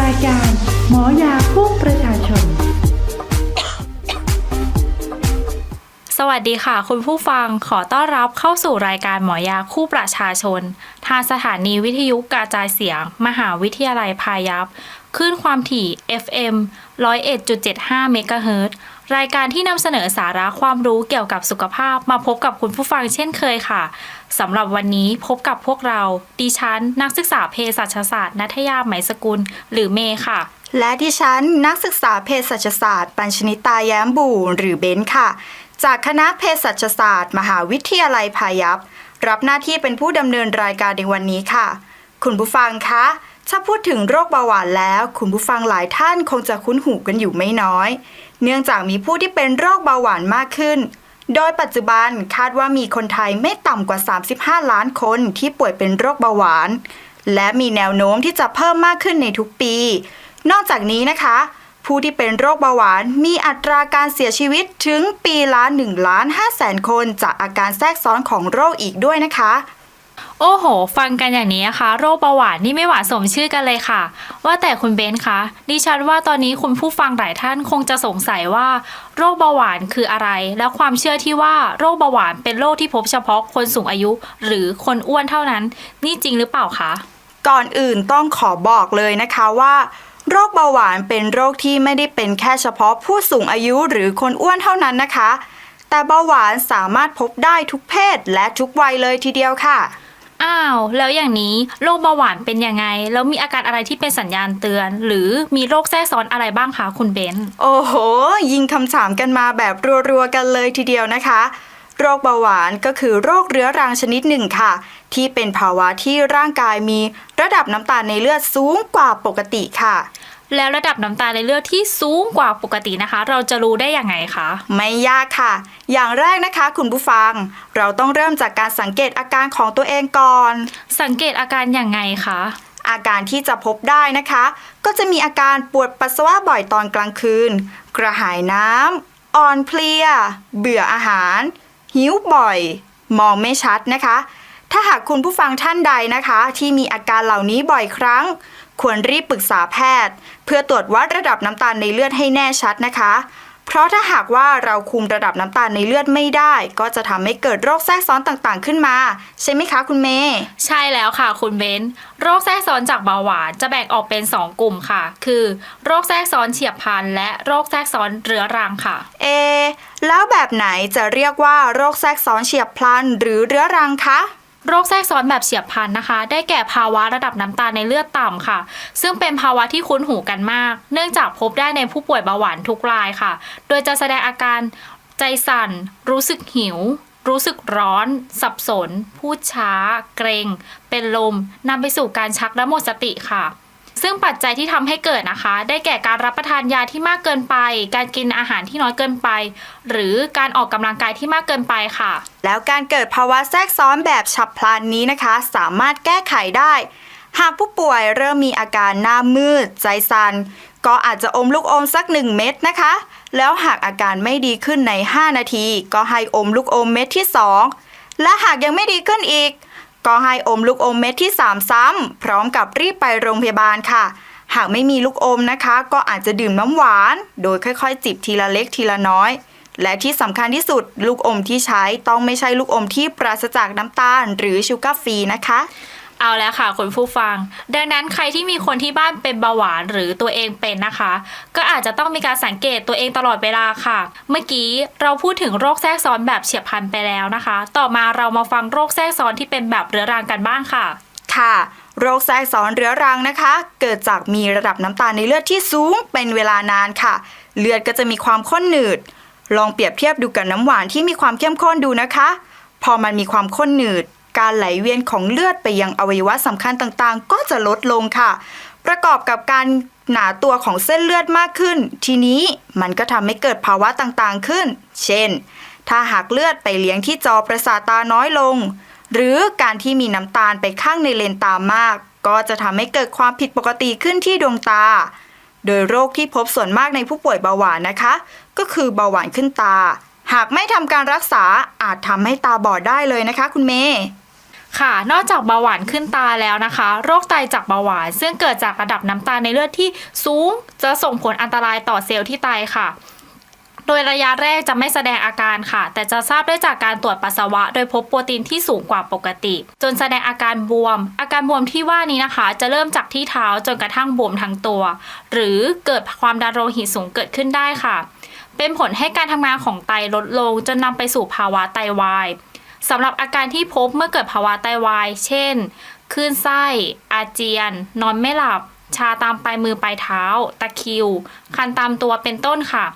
รายการหมอยาคู่ประชาชน สวัสดีค่ะ คุณผู้ฟังขอต้อนรับเข้าสู่รายการหมอยาคู่ประชาชน ทางสถานีวิทยุกระจายเสียง มหาวิทยาลัยพายัพคลื่นความถี่ FM 101.75 เมกะเฮิรตซ์รายการที่นำเสนอสาระความรู้เกี่ยวกับสุขภาพมาพบกับคุณผู้ฟังเช่นเคยค่ะ สำหรับวันนี้พบกับพวกเรา ดิฉัน นักศึกษาเภสัชศาสตร์นัทยาไหมสกุล หรือเมย์ค่ะ และดิฉัน นักศึกษาเภสัชศาสตร์ ปัญชนิตาแย้มบูหรือเบนค่ะ จากคณะเภสัชศาสตร์ มหาวิทยาลัยพายัพรับหน้าที่เป็นผู้ดำเนินรายการในวันนี้ค่ะ คุณผู้ฟังคะถ้าพูดถึงโรคเบาหวานแล้ว คุณผู้ฟังหลายท่านคงจะคุ้นหูกันอยู่ไม่น้อย เนื่องจากมีผู้ที่เป็นโรคเบาหวานมากขึ้น โดยปัจจุบันคาดว่ามีคนไทยไม่ต่ำกว่า 35 ล้านคนที่ป่วยเป็นโรคเบาหวาน และมีแนวโน้มที่จะเพิ่มมากขึ้นในทุกปี นอกจากนี้นะคะ ผู้ที่เป็นโรคเบาหวานมีอัตราการเสียชีวิตถึงปีละ1ล้าน5แสนคน จากอาการแทรกซ้อนของโรคอีกด้วยนะคะ โอ้โห ฟังกันอย่างนี้นะคะ โรคเบาหวานนี่ไม่หวานสมชื่อกันเลยค่ะ ว่าแต่คุณเบนซ์คะดิฉันว่าตอนนี้คุณผู้ฟังหลายท่านคงจะสงสัยว่า โรคเบาหวานคืออะไร และความเชื่อที่ว่าโรคเบาหวานเป็นโรคที่พบเฉพาะคนสูงอายุ หรือคนอ้วนเท่านั้น นี่จริงหรือเปล่าคะก่อนอื่นต้องขอบอกเลยนะคะว่า โรคเบาหวานเป็นโรคที่ไม่ได้เป็นแค่เฉพาะผู้สูงอายุหรือคนอ้วนเท่านั้นนะคะ แต่เบาหวานสามารถพบได้ทุกเพศและทุกวัยเลยทีเดียวค่ะ อ้าว แล้วอย่างนี้โรคเบาหวานเป็นยังไง แล้วมีอาการอะไรที่เป็นสัญญาณเตือน หรือมีโรคแทรกซ้อนอะไรบ้างคะคุณเบนซ์โอ้โห ยิงคำถามกันมาแบบรัวๆกันเลยทีเดียวนะคะ โรคเบาหวานก็คือโรคเรื้อรังชนิดหนึ่งค่ะ ที่เป็นภาวะที่ร่างกายมีระดับน้ำตาลในเลือดสูงกว่าปกติค่ะ แล้วระดับน้ำตาลในเลือดที่สูงกว่าปกตินะคะ เราจะรู้ได้ยังไงคะ ไม่ยากค่ะ อย่างแรกนะคะ คุณผู้ฟัง เราต้องเริ่มจากการสังเกตอาการของตัวเองก่อน สังเกตอาการอย่างไงคะ อาการที่จะพบได้นะคะ ก็จะมีอาการปวดปัสสาวะบ่อยตอนกลางคืน กระหายน้ำอ่อนเพลีย เบื่ออาหาร หิวบ่อย มองไม่ชัดนะคะ ถ้าหากคุณผู้ฟังท่านใดนะคะ ที่มีอาการเหล่านี้บ่อยครั้ง ควรรีบปรึกษาแพทย์ เพื่อตรวจวัดระดับน้ำตาลในเลือดให้แน่ชัดนะคะ เพราะถ้าหากว่าเราคุมระดับน้ำตาลในเลือดไม่ได้ ก็จะทำให้เกิดโรคแทรกซ้อนต่างๆ ขึ้นมา ใช่ไหมคะคุณเมย์ใช่แล้วค่ะคุณเบนซ์โรคแทรกซ้อนจากเบาหวานจะแบ่งออกเป็น 2 กลุ่มค่ะ คือ โรคแทรกซ้อนเฉียบพลันและโรคแทรกซ้อนเรื้อรังค่ะ เอะแล้วแบบไหนจะเรียกว่าโรคแทรกซ้อนเฉียบพลันหรือเรื้อรังคะ โรคแทรกซ้อนแบบเฉียบพลันนะคะ ได้แก่ภาวะระดับน้ำตาลในเลือดต่ำค่ะ ซึ่งเป็นภาวะที่คุ้นหูกันมาก เนื่องจากพบได้ในผู้ป่วยเบาหวานทุกรายค่ะ โดยจะแสดงอาการใจสั่น รู้สึกหิว รู้สึกร้อน สับสน พูดช้า เกรง เป็นลมนำไปสู่การชักและหมดสติค่ะ ซึ่งปัจจัยที่ทำให้เกิดนะคะ ได้แก่การรับประทานยาที่มากเกินไป การกินอาหารที่น้อยเกินไป หรือการออกกำลังกายที่มากเกินไปค่ะ แล้วการเกิดภาวะแทรกซ้อนแบบฉับพลันนี้นะคะ สามารถแก้ไขได้ หากผู้ป่วยเริ่มมีอาการหน้ามืด ใจสัน่นก็อาจจะอมลูกอมสัก 1 เม็ดนะคะ แล้วหากอาการไม่ดีขึ้นใน 5 นาที ก็ให้อมลูกอมเม็ดที่ 2 และหากยังไม่ดีขึ้นอีก ก็ให้อมลูกอมเม็ดที่ 3 ซ้ำ พร้อมกับรีบไปโรงพยาบาลค่ะ หากไม่มีลูกอมนะคะ ก็อาจจะดื่มน้ำหวาน โดยค่อยๆ จิบทีละเล็กทีละน้อย และที่สำคัญที่สุด ลูกอมที่ใช้ต้องไม่ใช่ลูกอมที่ปราศจากน้ำตาล หรือชูการ์ฟรีนะคะ เอาแล้วค่ะคุณผู้ฟัง ดังนั้นใครที่มีคนที่บ้านเป็นเบาหวานหรือตัวเองเป็นนะคะ ก็อาจจะต้องมีการสังเกตตัวเองตลอดเวลาค่ะ เมื่อกี้เราพูดถึงโรคแทรกซ้อนแบบเฉียบพลันไปแล้วนะคะ ต่อมาเรามาฟังโรคแทรกซ้อนที่เป็นแบบเรื้อรังกันบ้างค่ะ ค่ะโรคแทรกซ้อนเรื้อรังนะคะ เกิดจากมีระดับน้ำตาลในเลือดที่สูงเป็นเวลานานค่ะ เลือดก็จะมีความข้นหนืด ลองเปรียบเทียบดูกับน้ำหวานที่มีความเข้มข้นดูนะคะ พอมันมีความข้นหนืด การไหลเวียนของเลือดไปยังอวัยวะสำคัญต่างๆ ก็จะลดลงค่ะ ประกอบกับการหนาตัวของเส้นเลือดมากขึ้น ทีนี้มันก็ทำให้เกิดภาวะต่างๆขึ้น เช่น ถ้าหากเลือดไปเลี้ยงที่จอประสาทตาน้อยลง หรือการที่มีน้ำตาลไปข้างในเลนตามาก ก็จะทำให้เกิดความผิดปกติขึ้นที่ดวงตา โดยโรคที่พบส่วนมากในผู้ป่วยเบาหวานนะคะ ก็คือเบาหวานขึ้นตา หากไม่ทำการรักษาอาจทำให้ตาบอดได้เลยนะคะ คุณเมย์ ค่ะ นอกจากเบาหวานขึ้นตาแล้วนะคะ โรคไตจากเบาหวาน ซึ่งเกิดจากระดับน้ำตาลในเลือดที่สูง จะส่งผลอันตรายต่อเซลล์ที่ไตค่ะโดยระยะแรกจะไม่แสดงอาการค่ะ แต่จะทราบได้จากการตรวจปัสสาวะ โดยพบโปรตีนที่สูงกว่าปกติ จนแสดงอาการบวม อาการบวมที่ว่านี้นะคะ จะเริ่มจากที่เท้าจนกระทั่งบวมทั้งตัว หรือเกิดความดันโลหิตสูงเกิดขึ้นได้ค่ะ เป็นผลให้การทำงานของไตลดลง จนนำไปสู่ภาวะไตวาย สำหรับอาการที่พบเมื่อเกิดภาวะไตวาย เช่น คลื่นไส้ อาเจียน นอนไม่หลับ ชาตามปลายมือปลายเท้า ตะคิว คันตามตัวเป็นต้นค่ะ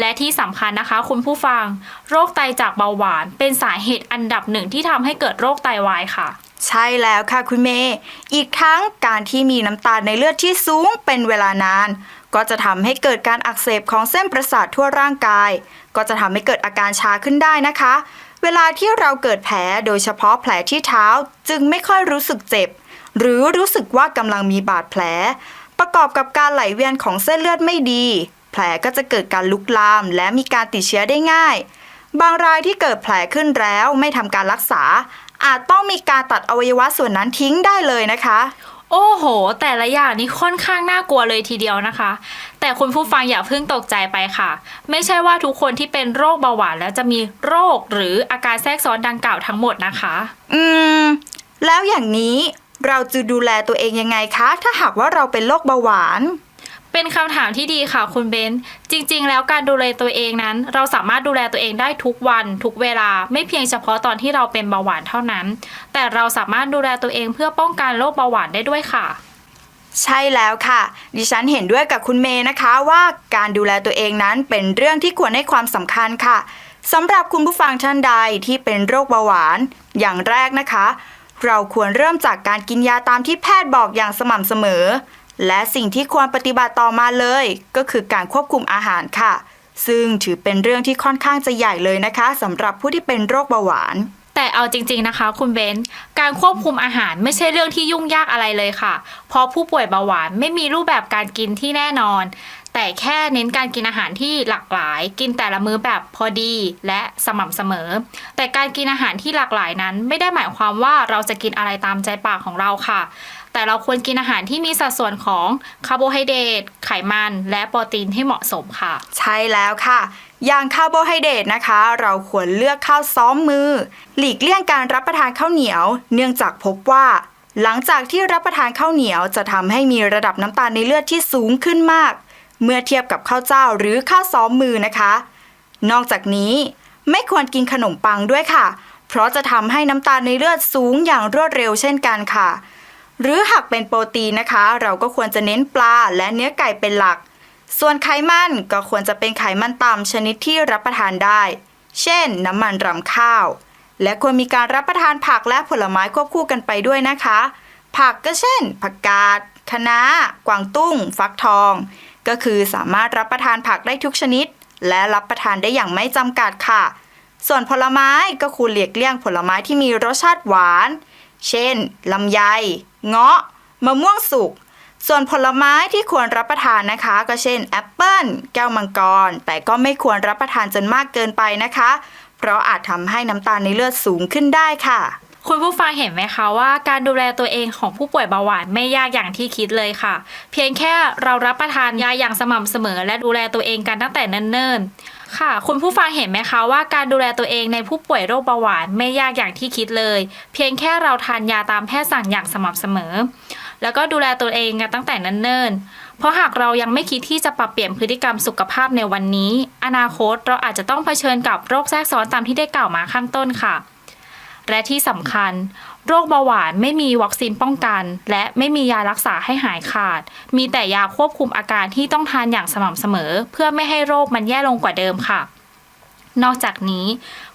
และที่สำคัญนะคะ คุณผู้ฟัง โรคไตจากเบาหวาน เป็นสาเหตุอันดับหนึ่งที่ทำให้เกิดโรคไตวายค่ะใช่แล้วค่ะคุณเมย์ อีกทั้งการที่มีน้ำตาลในเลือดที่สูงเป็นเวลานาน ก็จะทำให้เกิดการอักเสบของเส้นประสาททั่วร่างกาย ก็จะทำให้เกิดอาการชาขึ้นได้นะคะ เวลาที่เราเกิดแผลโดยเฉพาะแผลที่เท้าจึงไม่ค่อยรู้สึกเจ็บ หรือรู้สึกว่ากำลังมีบาดแผล ประกอบกับการไหลเวียนของเส้นเลือดไม่ดี แผลก็จะเกิดการลุกลามและมีการติดเชื้อได้ง่าย บางรายที่เกิดแผลขึ้นแล้วไม่ทำการรักษา อาจต้องมีการตัดอวัยวะส่วนนั้นทิ้งได้เลยนะคะ โอ้โห แต่ละอย่างนี้ค่อนข้างน่ากลัวเลยทีเดียวนะคะ แต่คุณผู้ฟังอย่าเพิ่งตกใจไปค่ะ ไม่ใช่ว่าทุกคนที่เป็นโรคเบาหวานแล้วจะมีโรคหรืออาการแทรกซ้อนดังกล่าวทั้งหมดนะคะ อืม แล้วอย่างนี้เราจะดูแลตัวเองยังไงคะ ถ้าหากว่าเราเป็นโรคเบาหวาน เป็นคำถามที่ดีค่ะคุณเบนจริง ๆ แล้วการดูแลตัวเองนั้น เราสามารถดูแลตัวเองได้ทุกวัน ทุกเวลา ไม่เพียงเฉพาะตอนที่เราเป็นเบาหวานเท่านั้น แต่เราสามารถดูแลตัวเองเพื่อป้องกันโรคเบาหวานได้ด้วยค่ะ ใช่แล้วค่ะ ดิฉันเห็นด้วยกับคุณเมย์นะคะว่าการดูแลตัวเองนั้นเป็นเรื่องที่ควรให้ความสำคัญค่ะสำหรับคุณผู้ฟังท่านใดที่เป็นโรคเบาหวาน อย่างแรกนะคะ เราควรเริ่มจากการกินยาตามที่แพทย์บอกอย่างสม่ำเสมอ และสิ่งที่ควรปฏิบัติต่อมาเลย ก็คือการควบคุมอาหารค่ะ ซึ่งถือเป็นเรื่องที่ค่อนข้างจะใหญ่เลยนะคะสำหรับผู้ที่เป็นโรคเบาหวานแต่เอาจริง ๆนะคะ คุณเบนการควบคุมอาหารไม่ใช่เรื่องที่ยุ่งยากอะไรเลยค่ะ เพราะผู้ป่วยเบาหวานไม่มีรูปแบบการกินที่แน่นอน แต่แค่เน้นการกินอาหารที่หลากหลาย กินแต่ละมื้อแบบพอดีและสม่ำเสมอ แต่การกินอาหารที่หลากหลายนั้น ไม่ได้หมายความว่าเราจะกินอะไรตามใจปากของเราค่ะ แต่เราควรกินอาหารที่มีสัดส่วนของคาร์โบไฮเดรตไขมัน และโปรตีนให้เหมาะสมค่ะ ใช่แล้วค่ะ อย่างคาร์โบไฮเดรตนะคะ เราควรเลือกข้าวซ้อมมือ หลีกเลี่ยงการรับประทานข้าวเหนียว เนื่องจากพบว่า หลังจากที่รับประทานข้าวเหนียวจะทำให้มีระดับน้ำตาลในเลือดที่สูงขึ้นมาก เมื่อเทียบกับข้าวเจ้าหรือข้าวซ้อมมือนะคะ นอกจากนี้ไม่ควรกินขนมปังด้วยค่ะ เพราะจะทำให้น้ำตาลในเลือดสูงอย่างรวดเร็วเช่นกันค่ะ หรือหากเป็นโปรตีนนะคะ เราก็ควรจะเน้นปลาและเนื้อไก่เป็นหลัก ส่วนไขมันก็ควรจะเป็นไขมันต่ำชนิดที่รับประทานได้ เช่น น้ำมันรำข้าว และควรมีการรับประทานผักและผลไม้ควบคู่กันไปด้วยนะคะ ผักก็เช่น ผักกาดคะน้ากวางตุ้ง ฟักทอง ก็คือสามารถรับประทานผักได้ทุกชนิด และรับประทานได้อย่างไม่จำกัดค่ะ ส่วนผลไม้ก็ควรหลีกเลี่ยงผลไม้ที่มีรสชาติหวาน เช่นลำไย เงาะ มะม่วงสุก ส่วนผลไม้ที่ควรรับประทานนะคะ ก็เช่นแอปเปิ้ลแก้วมังกร แต่ก็ไม่ควรรับประทานจนมากเกินไปนะคะ เพราะอาจทำให้น้ำตาลในเลือดสูงขึ้นได้ค่ะคุณผู้ฟังเห็นไหมคะว่าการดูแลตัวเองของผู้ป่วยเบาหวานไม่ยากอย่างที่คิดเลยค่ะ เพียงแค่เรารับประทานยาอย่างสม่ำเสมอ และดูแลตัวเองกันตั้งแต่เนิ่นๆ ค่ะ คุณผู้ฟังเห็นไหมคะว่าการดูแลตัวเองในผู้ป่วยโรคเบาหวานไม่ยากอย่างที่คิดเลย เพียงแค่เราทานยาตามแพทย์สั่งอย่างสม่ำเสมอ แล้วก็ดูแลตัวเองกันตั้งแต่นั้นเนิ่นเพราะหากเรายังไม่คิดที่จะปรับเปลี่ยนพฤติกรรมสุขภาพในวันนี้ อนาคตเราอาจจะต้องเผชิญกับโรคแทรกซ้อนตามที่ได้กล่าวมาข้างต้นค่ะ และที่สำคัญ โรคเบาหวานไม่มีวัคซีนป้องกัน และไม่มียารักษาให้หายขาด มีแต่ยาควบคุมอาการที่ต้องทานอย่างสม่ำเสมอ เพื่อไม่ให้โรคมันแย่ลงกว่าเดิมค่ะ นอกจากนี้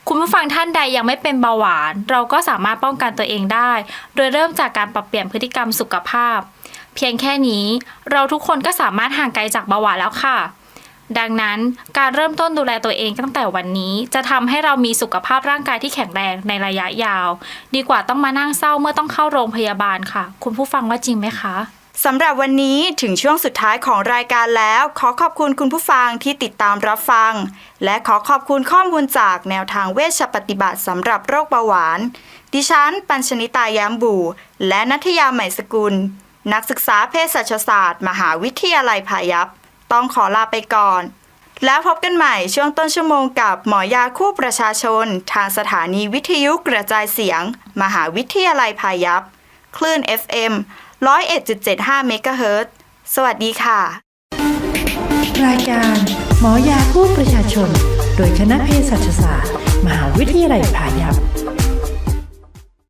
คุณผู้ฟังท่านใดยังไม่เป็นเบาหวาน เราก็สามารถป้องกันตัวเองได้ โดยเริ่มจากการปรับเปลี่ยนพฤติกรรมสุขภาพ เพียงแค่นี้ เราทุกคนก็สามารถห่างไกลจากเบาหวานแล้วค่ะ ดังนั้นการเริ่มต้นดูแลตัวเองตั้งแต่วันนี้ จะทำให้เรามีสุขภาพร่างกายที่แข็งแรงในระยะยาว ดีกว่าต้องมานั่งเศร้าเมื่อต้องเข้าโรงพยาบาลค่ะ คุณผู้ฟังว่าจริงไหมคะสำหรับวันนี้ถึงช่วงสุดท้ายของรายการแล้ว ขอขอบคุณคุณผู้ฟังที่ติดตามรับฟัง และขอขอบคุณข้อมูลจากแนวทางเวชปฏิบัติสำหรับโรคเบาหวาน ดิฉัน ปัญชนิตาย้มบู และนัทยาใหม่สกุล นักศึกษาเภสัชศาสตร์ มหาวิทยาลัยพายัพ ต้องขอลาไปก่อน แล้วพบกันใหม่ช่วงต้นชั่วโมงกับหมอยาคู่ประชาชน ทางสถานีวิทยุกระจายเสียง มหาวิทยาลัยพายัพคลื่น FM 101.75เมกะเฮิรตซ์สวัสดีค่ะ รายการหมอยาคู่ประชาชน โดยคณะเภสัชศาสตร์ มหาวิทยาลัยพายัพ